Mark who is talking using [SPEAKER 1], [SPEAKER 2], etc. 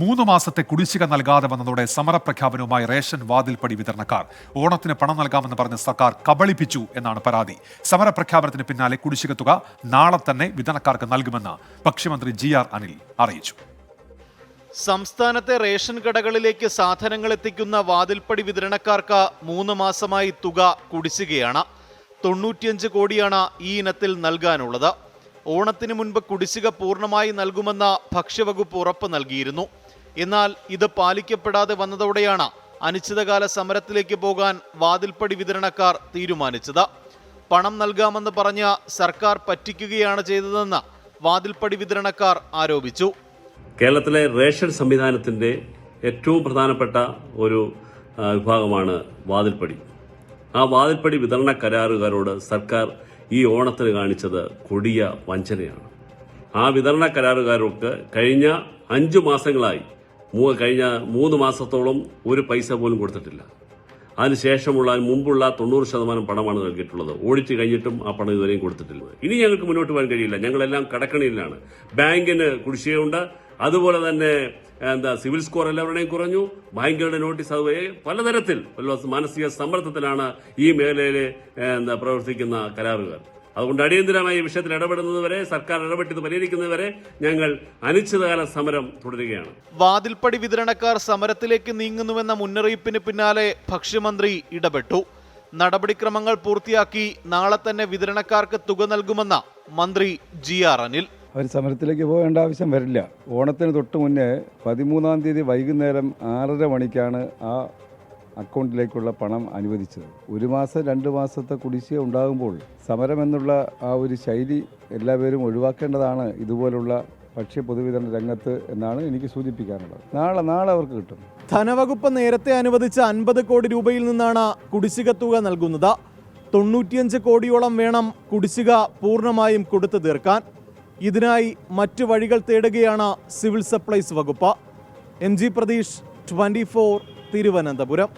[SPEAKER 1] മൂന്ന് മാസത്തെ കുടിശ്ശിക നൽകാതെ വന്നതോടെ സമരപ്രഖ്യാപനവുമായി റേഷൻ വാതിൽപ്പടി വിതരണക്കാർ. ഓണത്തിന് പണം നൽകാമെന്ന് പറഞ്ഞ സർക്കാർ കബളിപ്പിച്ചു എന്നാണ് പരാതി. സമരപ്രഖ്യാപനത്തിന് പിന്നാലെ കുടിശ്ശിക തുക നാളെ തന്നെ വിതരണക്കാർക്ക് നൽകുമെന്ന് ഭക്ഷ്യമന്ത്രി ജി ആർ അനിൽ അറിയിച്ചു.
[SPEAKER 2] സംസ്ഥാനത്തെ റേഷൻ കടകളിലേക്ക് സാധനങ്ങൾ എത്തിക്കുന്ന വാതിൽപ്പടി വിതരണക്കാർക്ക് മൂന്ന് മാസമായി തുക കുടിശ്ശികയാണ്. തൊണ്ണൂറ്റിയഞ്ച് കോടിയാണ് ഈ ഇനത്തിൽ നൽകാനുള്ളത്. ഓണത്തിന് മുൻപ് കുടിശ്ശിക പൂർണമായി നൽകുമെന്ന ഭക്ഷ്യവകുപ്പ് ഉറപ്പ് നൽകിയിരുന്നു. എന്നാൽ ഇത് പാലിക്കപ്പെടാതെ വന്നതോടെയാണ് അനിശ്ചിതകാല സമരത്തിലേക്ക് പോകാൻ വാതിൽപ്പടി വിതരണക്കാർ തീരുമാനിച്ചത്. പണം നൽകാമെന്ന് പറഞ്ഞ സർക്കാർ പറ്റിക്കുകയാണ് ചെയ്തതെന്ന് വാതിൽപ്പടി വിതരണക്കാർ ആരോപിച്ചു.
[SPEAKER 3] കേരളത്തിലെ റേഷൻ സംവിധാനത്തിന്റെ ഏറ്റവും പ്രധാനപ്പെട്ട ഒരു വിഭാഗമാണ് വാതിൽപ്പടി. ആ വാതിൽപ്പടി വിതരണ കരാറുകാരോട് സർക്കാർ ഈ ഓണത്തിന് കാണിച്ചത് കൊടിയ വഞ്ചനയാണ്. ആ വിതരണ കരാറുകാർക്ക് കഴിഞ്ഞ അഞ്ചു മാസങ്ങളായി കഴിഞ്ഞ മൂന്ന് മാസത്തോളം ഒരു പൈസ പോലും കൊടുത്തിട്ടില്ല. അതിനുശേഷമുള്ള അതിന് മുമ്പുള്ള തൊണ്ണൂറ് ശതമാനം പണമാണ് നൽകിയിട്ടുള്ളത്. ഓഡിറ്റ് കഴിഞ്ഞിട്ടും ആ പണം ഇതുവരെയും കൊടുത്തിട്ടില്ല. ഇനി ഞങ്ങൾക്ക് മുന്നോട്ട് പോകാൻ കഴിയില്ല. ഞങ്ങളെല്ലാം കടക്കണിയിലാണ്. ബാങ്കിന് കുടിശ്ശികയുണ്ട്. അതുപോലെ തന്നെ എന്താ സിവിൽ സ്കോർ എല്ലാവരുടെയും കുറഞ്ഞു. ബാങ്കുകളുടെ നോട്ടീസ് അതുവരെ പലതരത്തിൽ മാനസിക സമ്മർദ്ദത്തിലാണ് ഈ മേഖലയിൽ എന്താ പ്രവർത്തിക്കുന്ന കരാറുകാർ. അതുകൊണ്ട് അടിയന്തരമായി ഈ വിഷയത്തിൽ ഇടപെടുന്നതുവരെ സർക്കാർ ഇടപെട്ടത് പരിഹരിക്കുന്നതുവരെ ഞങ്ങൾ അനിശ്ചിതകാല സമരം തുടരുകയാണ്.
[SPEAKER 2] വാതിൽപ്പടി വിതരണക്കാർ സമരത്തിലേക്ക് നീങ്ങുന്നുവെന്ന മുന്നറിയിപ്പിന് പിന്നാലെ ഭക്ഷ്യമന്ത്രി ഇടപെട്ടു. നടപടിക്രമങ്ങൾ പൂർത്തിയാക്കി നാളെ തന്നെ വിതരണക്കാർക്ക് തുക നൽകുമെന്ന മന്ത്രി ജി ആർ അനിൽ.
[SPEAKER 4] അവർ സമരത്തിലേക്ക് പോകേണ്ട ആവശ്യം വരില്ല. ഓണത്തിന് തൊട്ട് മുന്നേ പതിമൂന്നാം തീയതി വൈകുന്നേരം ആറര മണിക്കാണ് ആ അക്കൗണ്ടിലേക്കുള്ള പണം അനുവദിച്ചത്. ഒരു മാസം രണ്ട് മാസത്തെ കുടിശ്ശിക ഉണ്ടാകുമ്പോൾ സമരം എന്നുള്ള ആ ഒരു ശൈലി എല്ലാവരും ഒഴിവാക്കേണ്ടതാണ്. ഇതുപോലുള്ള ഭക്ഷ്യ പൊതുവിതരണ രംഗത്ത് എന്നാണ് എനിക്ക് സൂചിപ്പിക്കാനുള്ളത്. നാളെ നാളെ അവർക്ക് കിട്ടും.
[SPEAKER 2] ധനവകുപ്പ് നേരത്തെ അനുവദിച്ച അൻപത് കോടി രൂപയിൽ നിന്നാണ് കുടിശ്ശിക തുക നൽകുന്നത്. തൊണ്ണൂറ്റിയഞ്ച് കോടിയോളം വേണം കുടിശ്ശിക പൂർണമായും കൊടുത്തു തീർക്കാൻ. ഇതിനായി മറ്റു വഴികൾ തേടുകയാണ് സിവിൽ സപ്ലൈസ് വകുപ്പ്. M G Pratheesh twenty four Thiruvananthapuram.